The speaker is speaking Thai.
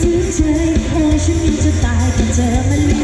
สิ้นใจโอ้ฉันจะตายกับเธอมัน